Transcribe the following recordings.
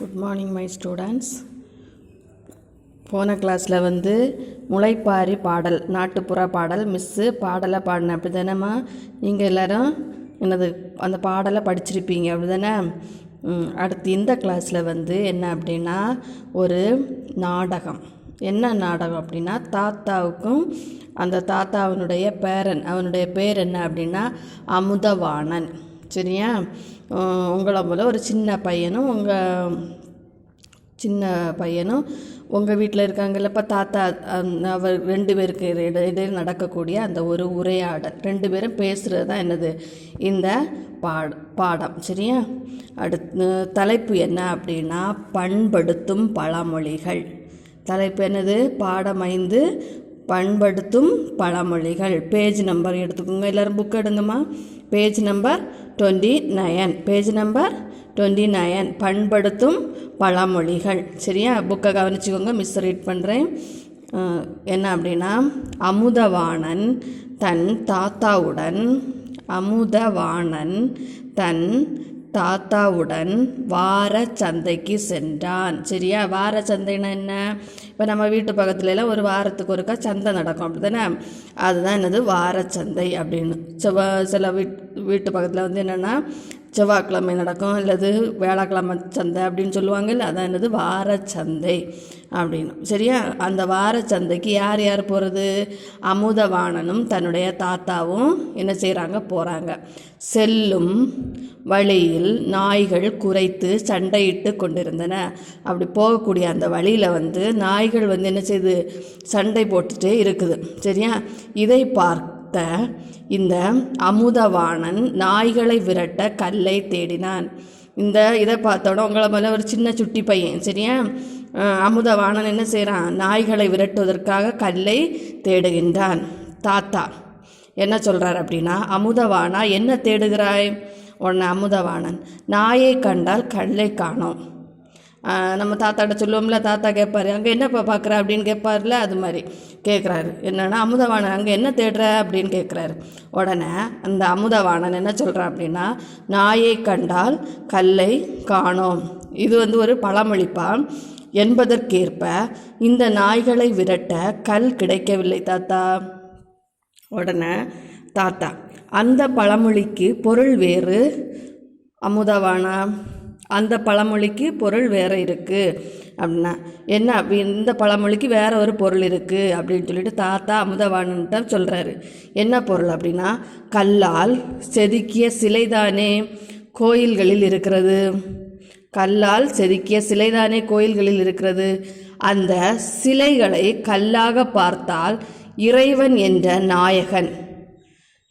Good morning my students போன கிளாஸில் வந்து முளைப்பாரி பாடல் நாட்டுப்புற பாடல் மிஸ்ஸு பாடலை பாடினேன். அப்படி தானேம்மா நீங்கள் எல்லோரும் என்னது அந்த பாடலை படிச்சிருப்பீங்க. அப்படி தானே அடுத்து இந்த கிளாஸில் வந்து என்ன அப்படின்னா ஒரு நாடகம். என்ன நாடகம் அப்படின்னா தாத்தாவுக்கும் அந்த தாத்தாவினுடைய பேரன் அவனுடைய பேர் என்ன அப்படின்னா அமுதவாணன். சரியா? உங்களை போல் ஒரு சின்ன பையனும் உங்கள் சின்ன பையனும் உங்கள் வீட்டில் இருக்காங்கல்லப்ப தாத்தா அவர் ரெண்டு பேருக்கு இடையில் நடக்கக்கூடிய அந்த ஒரு உரையாடல். ரெண்டு பேரும் பேசுகிறது தான் என்னது? இந்த பாட பாடம். சரியா? அடுத்து தலைப்பு என்ன அப்படின்னா பண்படுத்தும் பழமொழிகள். தலைப்பு என்னது? பாடம் ஐந்து பண்படுத்தும் பழமொழிகள். பேஜ் நம்பர் எடுத்துக்கோங்க. எல்லோரும் book எடுங்கம்மா. Page number twenty nine page number twenty nine பண்படுத்தும் பழமொழிகள். சரியா? புக்கை கவனிச்சுக்கோங்க. மிஸ் ரீட் பண்ணுறேன் என்ன அப்படின்னா அமுதவாணன் தன் தாத்தாவுடன் அமுதவாணன் தன் தாத்தாவுடன் வார சந்தைக்கு சென்றான். சரியா? வார சந்தைன்னா என்ன? இப்போ நம்ம வீட்டு பக்கத்துல எல்லாம் ஒரு வாரத்துக்கு ஒருக்கா சந்தை நடக்கும். அப்படி தானே அதுதான் என்னது? வார சந்தை அப்படின்னு. சில வீட் வீட்டு பக்கத்தில் வந்து என்னென்னா செவ்வாய்க்கிழமை நடக்கும் அல்லது வியாழக்கிழமை சந்தை அப்படின்னு சொல்லுவாங்கல்ல அதான் என்னது வார சந்தை அப்படின்னு. சரியா? அந்த வார சந்தைக்கு யார் யார் போகிறது அமுதவாணனும் தன்னுடைய தாத்தாவும் என்ன செய்கிறாங்க போகிறாங்க செல்லும் வழியில் நாய்கள் குறைத்து சண்டையிட்டு கொண்டிருந்தன. அப்படி போகக்கூடிய அந்த வழியில் வந்து நாய்கள் வந்து என்ன செய்யுது சண்டை போட்டுட்டே இருக்குது. சரியா? இதை பார்த்த இந்த அமுதவாணன் நாய்களை விரட்ட கல்லை தேடினான். இந்த இதை பார்த்தோட உங்களை மேலே ஒரு சின்ன சுட்டி பையன் சரியா? அமுதவாணன் என்ன செய்கிறான் நாய்களை விரட்டுவதற்காக கல்லை தேடுகின்றான். தாத்தா என்ன சொல்கிறார் அப்படின்னா அமுதவானா என்ன தேடுகிறாய்? உன்னை அமுதவாணன் நாயை கண்டால் கல்லை காணோம். நம்ம தாத்தாட்ட சொல்லுவோம்ல தாத்தா கேட்பாரு அங்கே என்னப்பா பார்க்குற அப்படின்னு கேட்பார்ல அது மாதிரி கேட்குறாரு என்னென்னா அமுதவாணன் அங்கே என்ன தேடுற? அப்படின்னு கேட்குறாரு உடனே அந்த அமுதவாணன் என்ன சொல்கிறான் அப்படின்னா நாயை கண்டால் கல்லை காணோம். இது வந்து ஒரு பழமொழிப்பா. என்பதற்கேற்ப இந்த நாய்களை விரட்ட கல் கிடைக்கவில்லை தாத்தா. உடனே தாத்தா அந்த பழமொழிக்கு பொருள் வேறு அமுதவானா அந்த பழமொழிக்கு பொருள் வேறு இருக்குது அப்படின்னா என்ன அப்படி இந்த பழமொழிக்கு வேற ஒரு பொருள் இருக்குது அப்படின்னு சொல்லிட்டு தாத்தா அமுதவாணன்ட்ட சொல்கிறாரு என்ன பொருள் அப்படின்னா கல்லால் செதுக்கிய சிலைதானே கோயில்களில் இருக்கிறது. கல்லால் செதுக்கிய சிலைதானே கோயில்களில் இருக்கிறது. அந்த சிலைகளை கல்லாக பார்த்தால் இறைவன் என்ற நாயகன்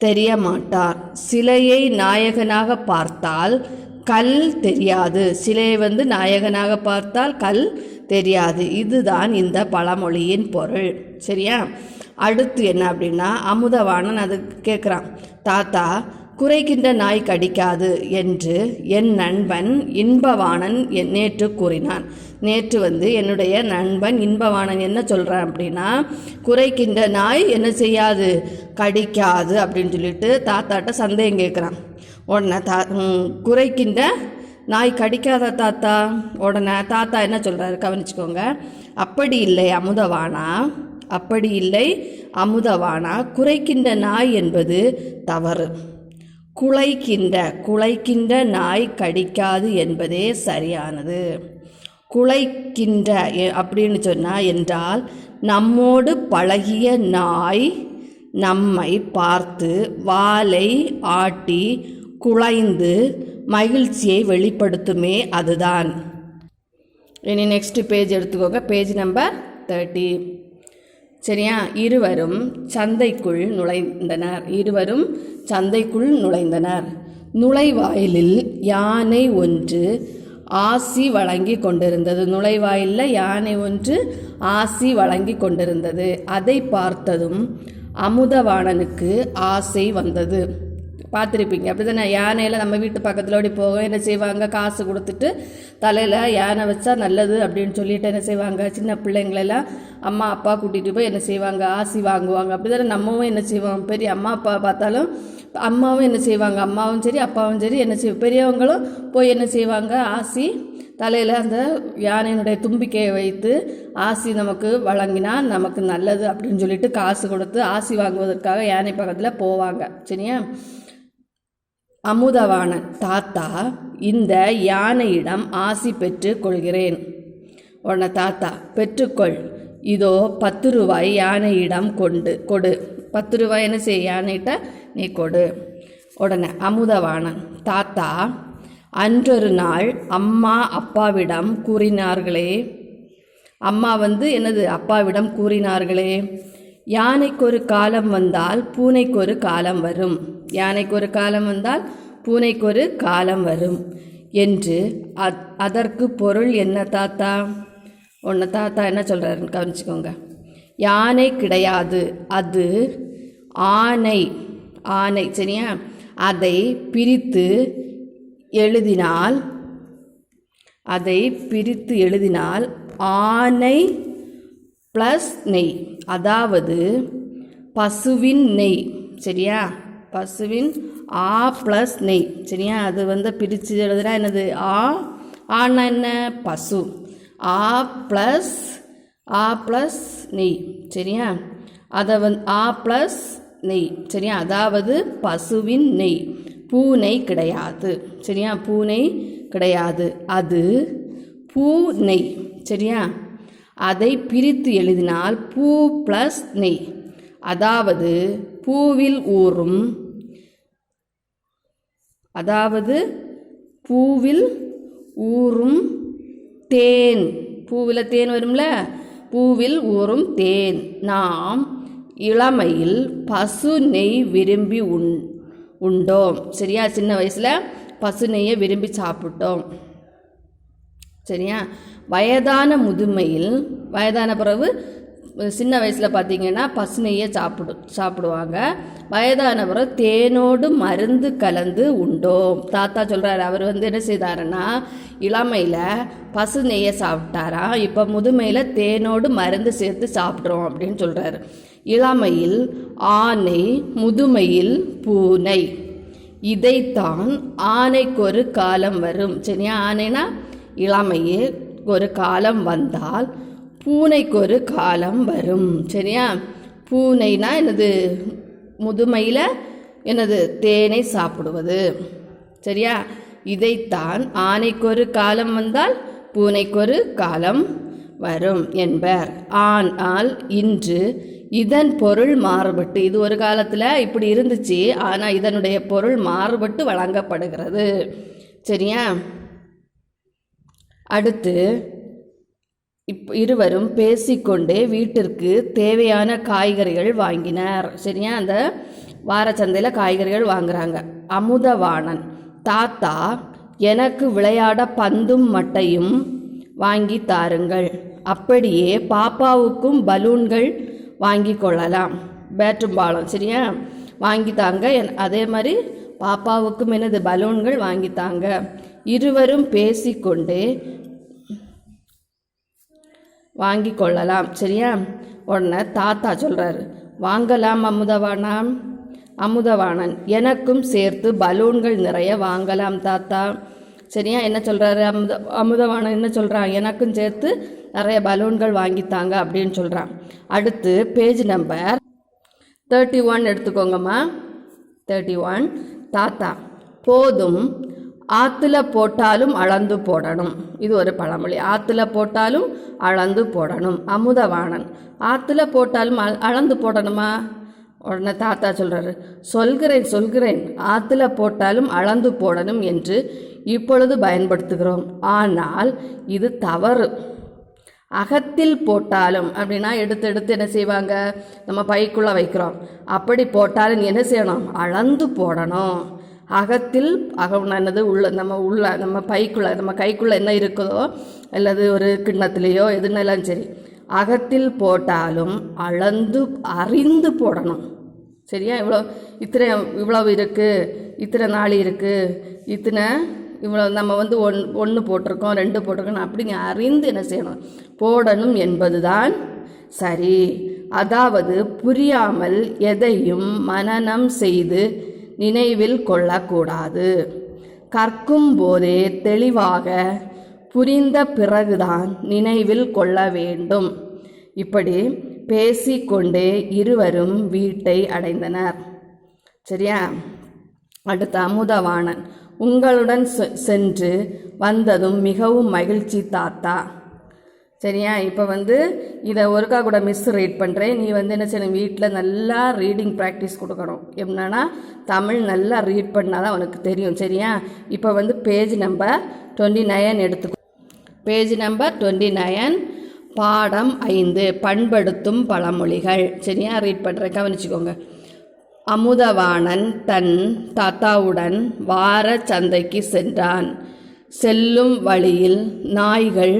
தெரிய மாட்டார். சிலையை நாயகனாக பார்த்தால் கல் தெரியாது. சிலையை வந்து நாயகனாக பார்த்தால் கல் தெரியாது. இதுதான் இந்த பழமொழியின் பொருள். சரியா? அடுத்து என்ன அப்படின்னா அமுதவாணன் அது கேட்குறான். தாத்தா குறைக்கின்ற நாய் கடிக்காது என்று என் நண்பன் இன்பவாணன் என் நேற்று கூறினான். நேற்று வந்து என்னுடைய நண்பன் இன்பவாணன் என்ன சொல்கிறான் அப்படின்னா குறைக்கின்ற நாய் என்ன செய்யாது? கடிக்காது அப்படின்னு சொல்லிட்டு தாத்தாட்ட சந்தேகம் கேட்குறான். உடனே தா குறைக்கின்ற நாய் கடிக்காத தாத்தா. உடனே தாத்தா என்ன சொல்கிறாரு கவனிச்சுக்கோங்க. அப்படி இல்லை அமுதவானா. அப்படி இல்லை அமுதவானா. குறைக்கின்ற நாய் என்பது தவறு. குலைக்கின்ற குலைக்கின்ற நாய் கடிக்காது என்பதே சரியானது. குலைக்கின்ற எ- அப்படின்னு சொன்னால் என்றால் நம்மோடு பழகிய நாய் நம்மை பார்த்து வாலை ஆட்டி குழைந்து மகிழ்ச்சியை வெளிப்படுத்துமே அதுதான். இனி நெக்ஸ்ட் பேஜ் எடுத்துக்கோங்க. பேஜ் நம்பர் தேர்ட்டி சரியா? இருவரும் சந்தைக்குள் நுழைந்தனர். இருவரும் சந்தைக்குள் நுழைந்தனர். நுழைவாயிலில் யானை ஒன்று ஆசி வழங்கி கொண்டிருந்தது. நுழைவாயிலில் யானை ஒன்று ஆசி வழங்கி கொண்டிருந்தது. அதை பார்த்ததும் அமுதவாணனுக்கு ஆசை வந்தது. பார்த்துருப்பீங்க. அப்படி தானே யானையில் நம்ம வீட்டு பக்கத்தில் ஓடி போகும் என்ன செய்வாங்க? காசு கொடுத்துட்டு தலையில் யானை வச்சா நல்லது அப்படின்னு சொல்லிட்டு என்ன செய்வாங்க? சின்ன பிள்ளைங்களெல்லாம் அம்மா அப்பா கூட்டிகிட்டு போய் என்ன செய்வாங்க? ஆசி வாங்குவாங்க. அப்படி தானே நம்மவும் என்ன செய்வோம்? பெரிய அம்மா அப்பா பார்த்தாலும் அம்மாவும் என்ன செய்வாங்க? அம்மாவும் சரி அப்பாவும் சரி என்ன செய்வோம் பெரியவங்களும் போய் என்ன செய்வாங்க? ஆசி தலையில் அந்த யானையினுடைய தும்பிக்கையை வைத்து ஆசி நமக்கு வழங்கினா நமக்கு நல்லது அப்படின்னு சொல்லிட்டு காசு கொடுத்து ஆசி வாங்குவதற்காக யானை பக்கத்தில் போவாங்க. சரியா? அமுதவான தாத்தா இந்த யானையிடம் ஆசி பெற்று கொள்கிறேன். உடனே தாத்தா பெற்றுக்கொள். இதோ பத்து ரூபாய் யானையிடம் கொண்டு கொடு. பத்து ரூபாய் என்ன செய்ய யானைகிட்ட? நீ கொடு. உடனே அமுதவாணன் தாத்தா அன்றொரு நாள் அம்மா அப்பாவிடம் கூறினார்களே. அம்மா வந்து என்னது அப்பாவிடம் கூறினார்களே? யானைக்கு ஒரு காலம் வந்தால் பூனைக்கு ஒரு காலம் வரும். யானைக்கு ஒரு காலம் வந்தால் பூனைக்கு ஒரு காலம் வரும் என்று அத் அதற்கு பொருள் என்ன தாத்தா? உன்னை தாத்தா என்ன சொல்கிறாருன்னு கவனிச்சுக்கோங்க. யானை கிடையாது. அது ஆனை ஆனை சரியா? அதை பிரித்து எழுதினால் அதை பிரித்து எழுதினால் ஆனை ப்ளஸ் நெய். அதாவது பசுவின் நெய் சரியா? பசுவின் ஆ ப்ளஸ் நெய். சரியா? அது வந்து பிரித்து எழுதுனா என்னது? ஆ ஆனா என்ன? பசு. ஆ ப்ளஸ் ஆ ப்ளஸ் நெய். சரியா? அதை வந்து ஆ ப்ளஸ் நெய். சரியா? அதாவது பசுவின் நெய். பூனை கிடையாது. சரியா? பூனை கிடையாது. அது பூ நெய். சரியா? அதை பிரித்து எழுதினால் பூ ப்ளஸ் நெய். அதாவது பூவில் ஊறும். அதாவது பூவில் ஊறும் தேன். பூவில் தேன் வரும்ல? பூவில் ஊறும் தேன். நாம் இளமையில் பசு நெய் விரும்பி உண் உண்டோம். சரியா? சின்ன வயசில் பசு நெய்யை விரும்பி சாப்பிட்டோம். சரியா? வயதான முதுமையில் வயதான பிறகு சின்ன வயசில் பார்த்தீங்கன்னா பசு சாப்பிடு சாப்பிடுவாங்க. வயதானவரை தேனோடு மருந்து கலந்து உண்டோம். தாத்தா சொல்கிறாரு அவர் வந்து என்ன செய்தாருன்னா இளமையில் பசு நெய்யை சாப்பிட்டாரா இப்போ முதுமையில் தேனோடு மருந்து சேர்த்து சாப்பிட்றோம் அப்படின்னு சொல்கிறாரு இளமையில் ஆனை முதுமையில் பூனை. இதைத்தான் ஆனைக்கு ஒரு காலம் வரும். சரியா? ஆனைனா இளமையில் ஒரு காலம் வந்தால் பூனைக்கு ஒரு காலம் வரும். சரியா? பூனைனா என்னது? முதுமையில் எனது தேனை சாப்பிடுவது. சரியா? இதைத்தான் ஆனைக்கொரு காலம் வந்தால் பூனைக்கொரு காலம் வரும் என்பர். ஆனால் இன்று இதன் பொருள் மாறுபட்டு இது ஒரு காலத்தில் இப்படி இருந்துச்சு ஆனால் இதனுடைய பொருள் மாறுபட்டு வழங்கப்படுகிறது. சரியா? அடுத்து இப் இருவரும் பேசிக்கொண்டே வீட்டிற்கு தேவையான காய்கறிகள் வாங்கினர். சரியா? அந்த வாரச்சந்தையில் காய்கறிகள் வாங்குறாங்க. அமுதவாணன் தாத்தா எனக்கு விளையாட பந்தும் மட்டையும் வாங்கி தாருங்கள். அப்படியே பாப்பாவுக்கும் பலூன்கள் வாங்கி கொள்ளலாம். பேட்டும் பாலம் சரியா? வாங்கி தாங்க. என்- அதே மாதிரி பாப்பாவுக்கும் எனது பலூன்கள் வாங்கி தாங்க. இருவரும் பேசிக்கொண்டே வாங்கி கொள்ளலாம் சரியா? உடனே தாத்தா சொல்கிறாரு வாங்கலாம் அமுதவானாம் அமுதவாணன் எனக்கும் சேர்த்து பலூன்கள் நிறைய வாங்கலாம் தாத்தா. சரியா? என்ன சொல்கிறாரு அமுத அமுதவாணன் என்ன சொல்கிறான் எனக்கும் சேர்த்து நிறைய பலூன்கள் வாங்கித்தாங்க அப்படின்னு சொல்கிறான் அடுத்து பேஜ் நம்பர் தேர்ட்டி ஒன் எடுத்துக்கோங்கம்மா. தேர்ட்டி ஒன் தாத்தா போதும் ஆற்றுல போட்டாலும் அளந்து போடணும். இது ஒரு பழமொழி. ஆற்றுல போட்டாலும் அளந்து போடணும். அமுதவாணன். ஆற்றுல போட்டாலும் அ- அளந்து போடணுமா? உடனே தாத்தா சொல்கிறாரு சொல்கிறேன் சொல்கிறேன். ஆற்றுல போட்டாலும் அளந்து போடணும் என்று இப்பொழுது பயன்படுத்துகிறோம். ஆனால் இது தவறு. அகத்தில் போட்டாலும் அப்படின்னா எடுத்து எடுத்து என்ன செய்வாங்க? நம்ம பைக்குள்ளே வைக்கிறோம். அப்படி போட்டாலும் என்ன செய்யணும்? அளந்து போடணும். அகத்தில் அகம் என்னது உள்ள நம்ம உள்ள நம்ம பைக்குள்ளே நம்ம கைக்குள்ளே என்ன இருக்குதோ அல்லது ஒரு கிண்ணத்துலேயோ எதுனாலும் சரி அகத்தில் போட்டாலும் அளந்து அறிந்து போடணும். சரியா? இவ்வளோ இத்தனை இவ்வளவு இருக்குது இத்தனை நாள் இருக்குது இத்தனை இவ்வளோ நம்ம வந்து ஒன் ஒன்று போட்டிருக்கோம் ரெண்டு போட்டிருக்கோம் அப்படிங்க அறிந்து என்ன செய்யணும்? போடணும் என்பதுதான் சரி. அதாவது புரியாமல் எதையும் மனனம் செய்து நினைவில் கொள்ளக்கூடாது. கற்கும் போதே தெளிவாக புரிந்த பிறகுதான் நினைவில் கொள்ள வேண்டும். இப்படி பேசிக்கொண்டே இருவரும் வீட்டை அடைந்தனர். சரியா? அடுத்த அமுதவாணன் உங்களுடன் செ- சென்று வந்ததும் மிகவும் மகிழ்ச்சி தாத்தா. சரியா? இப்போ வந்து இதை ஒருக்கா கூட மிஸ் ரீட் பண்ணுறேன் நீ வந்து என்ன செய்யணும்? வீட்டில் நல்லா ரீடிங் ப்ராக்டிஸ் கொடுக்கணும். என்னன்னா தமிழ் நல்லா ரீட் பண்ணால் தான் உனக்கு தெரியும். சரியா? இப்போ வந்து பேஜ் நம்பர் டுவெண்ட்டி நயன் எடுத்துக்கோ. பேஜ் நம்பர் டுவெண்ட்டி நயன் பாடம் ஐந்து பண்படுத்தும் பழமொழிகள். சரியா? ரீட் பண்ணுறேன் கவனிச்சுக்கோங்க. அமுதவாணன் தன் தாத்தாவுடன் வார சந்தைக்கு சென்றான். செல்லும் வழியில் நாய்கள்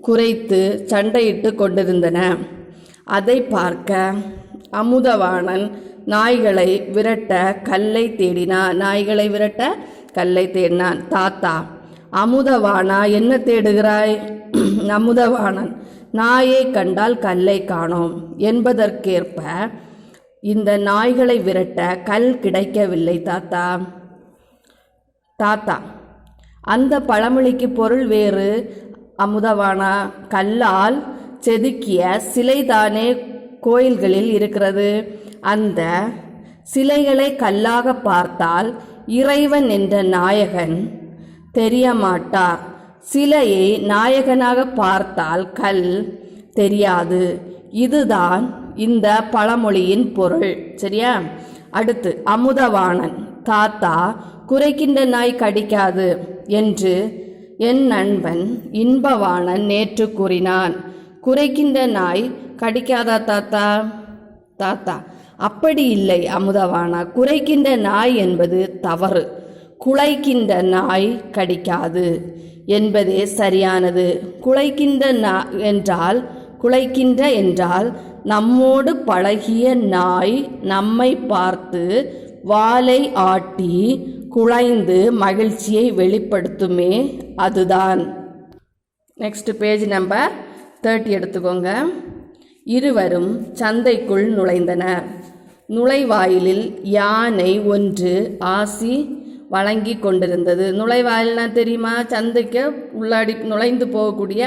குறைத்து சண்டையிட்டு கொண்டிருந்தன. அதை பார்க்க அமுதவாணன் நாய்களை விரட்ட கல்லை தேடினான் நாய்களை விரட்ட கல்லை தேடினான். தாத்தா அமுதவானா என்ன தேடுகிறாய்? அமுதவாணன் நாயை கண்டால் கல்லை காணோம். என்பதற்கேற்ப இந்த நாய்களை விரட்ட கல் கிடைக்கவில்லை தாத்தா. தாத்தா அந்த பழமொழிக்கு பொருள் வேறு அமுதவானா கல்லால் செதுக்கிய சிலைதானே கோயில்களில் இருக்கிறது. அந்த சிலைகளை கல்லாக பார்த்தால் இறைவன் என்ற நாயகன் தெரிய மாட்டார் சிலையை நாயகனாக பார்த்தால் கல் தெரியாது. இதுதான் இந்த பழமொழியின் பொருள். சரியா? அடுத்து அமுதவாணன் தாத்தா குறைக்கின்ற நாய் கடிக்காது என்று என் நண்பன் இன்பவாணன் நேற்று கூறினான். குறைக்கின்ற நாய் கடிக்காதா தாத்தா? தாத்தா அப்படி இல்லை அமுதவானா. குறைக்கின்ற நாய் என்பது தவறு. குலைக்கின்ற நாய் கடிக்காது என்பதே சரியானது. குலைக்கின்ற நா என்றால் குலைக்கின்ற என்றால் நம்மோடு பழகிய நாய் நம்மை பார்த்து வாலை ஆட்டி குழைந்து மகிழ்ச்சியை வெளிப்படுத்துமே அதுதான். நெக்ஸ்ட் பேஜ் நம்பர் தேர்ட்டி எடுத்துக்கோங்க. இருவரும் சந்தைக்குள் நுழைந்தனர் நுழைவாயிலில் யானை ஒன்று ஆசி வழங்கி கொண்டிருந்தது. நுழைவாயில்னா தெரியுமா? சந்தைக்கு உள்ளாடி நுழைந்து போகக்கூடிய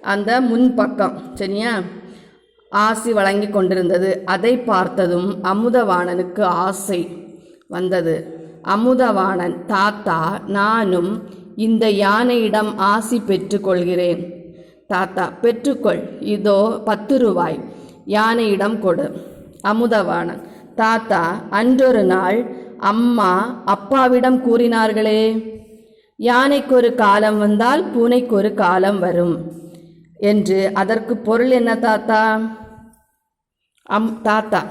அந்த முன்பக்கம் சரியா? ஆசி வழங்கி கொண்டிருந்தது. அதை பார்த்ததும் அமுதவாணனுக்கு ஆசை வந்தது. அமுதவாணன் தாத்தா நானும் இந்த யானையிடம் ஆசி பெற்றுக்கொள்கிறேன். தாத்தா பெற்றுக்கொள். இதோ பத்து ரூபாய். யானையிடம் கொடு. அமுதவாணன். தாத்தா அன்றொரு நாள் அம்மா அப்பாவிடம் கூறினார்களே யானைக்கு ஒரு காலம் வந்தால் பூனைக்கு ஒரு காலம் வரும் என்று அதற்கு பொருள் என்ன தாத்தா? அம் தாத்தா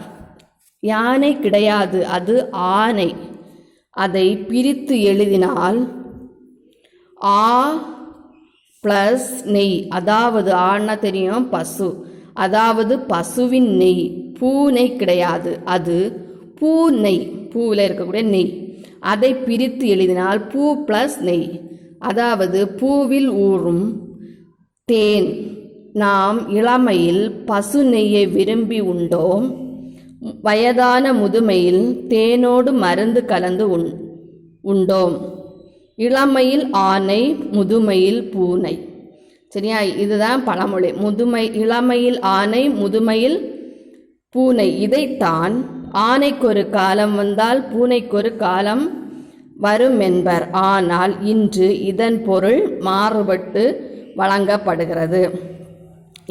யானை கிடையாது அது ஆனை. அதை பிரித்து எழுதினால் ஆ ப்ளஸ் நெய். அதாவது ஆன்னா தெரியும்? பசு. அதாவது பசுவின் நெய். பூனை கிடையாது. அது பூ நெய். பூவில் இருக்கக்கூடிய நெய். அதை பிரித்து எழுதினால் பூ ப்ளஸ் நெய். அதாவது பூவில் ஊறும் தேன். நாம் இளமையில் பசு நெய்யை விரும்பி உண்டோம். வயதான முதுமையில் தேனோடு மருந்து கலந்து உண் உண்டோம். இளமையில் ஆனை முதுமையில் பூனை. சரியா? இதுதான் பழமொழி. முதுமை இளமையில் ஆனை முதுமையில் பூனை. இதைத்தான் ஆனைக்கொரு காலம் வந்தால் பூனைக்கொரு காலம் வரும் என்பர் ஆனால் இன்று இதன் பொருள் மாறுபட்டு வழங்கப்படுகிறது.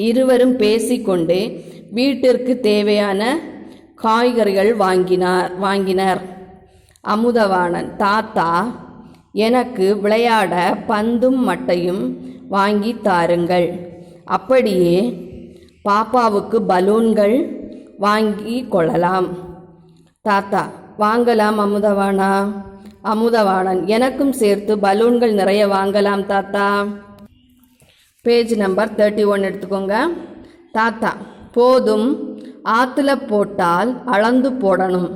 இருவரும் பேசிக்கொண்டே வீட்டிற்கு தேவையான காய்கறிகள் வாங்கினார் வாங்கினர். அமுதவாணன் தாத்தா எனக்கு விளையாட பந்தும் மட்டையும் வாங்கி தாருங்கள். அப்படியே பாப்பாவுக்கு பலூன்கள் வாங்கி கொள்ளலாம். தாத்தா வாங்கலாம் அமுதவானா அமுதவாணன் எனக்கும் சேர்த்து பலூன்கள் நிறைய வாங்கலாம் தாத்தா. பேஜ் நம்பர் தேர்ட்டி ஒன் எடுத்துக்கோங்க. தாத்தா போதும். ஆற்றுல போட்டால் அளந்து போடணும்.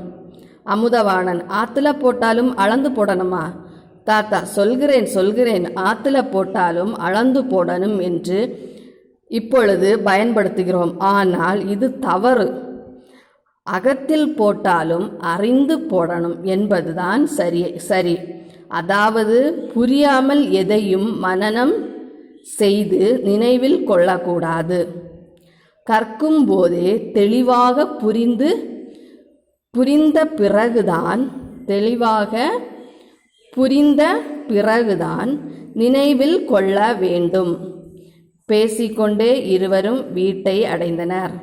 அமுதவாணன் ஆற்றுல போட்டாலும் அளந்து போடணுமா? தாத்தா சொல்கிறேன் சொல்கிறேன் ஆற்றுல போட்டாலும் அளந்து போடணும் என்று இப்பொழுது பயன்படுத்துகிறோம். ஆனால் இது தவறு. அகத்தில் போட்டாலும் அறிந்து போடணும் என்பதுதான் சரி சரி. அதாவது புரியாமல் எதையும் மனனம் செய்து நினைவில் கொள்ளக்கூடாது. கற்கும் போதே தெளிவாக புரிந்து புரிந்த பிறகுதான் தெளிவாக புரிந்த பிறகுதான் நினைவில் கொள்ள வேண்டும். பேசிக்கொண்டே இருவரும் வீட்டை அடைந்தனர்.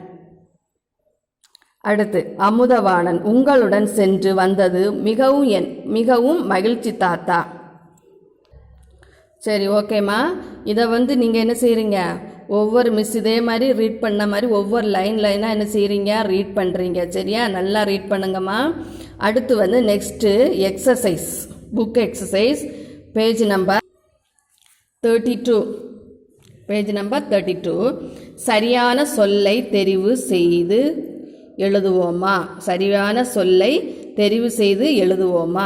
அடுத்து அமுதவாணன் உங்களுடன் சென்று வந்தது மிகவும் என் மிகவும் மகிழ்ச்சி தாத்தா. சரி ஓகேம்மா. இதை வந்து நீங்கள் என்ன செய்கிறீங்க ஒவ்வொரு மிஸ் இதே மாதிரி ரீட் பண்ண மாதிரி ஒவ்வொரு லைன் லைனாக என்ன செய்கிறீங்க ரீட் பண்ணுறீங்க சரியா? நல்லா ரீட் பண்ணுங்கம்மா. அடுத்து வந்து next exercise book exercise page number thirty two page number thirty two சரியான சொல்லை தெரிவு செய்து எழுதுவோமா? சரியான சொல்லை தெரிவு செய்து எழுதுவோமா?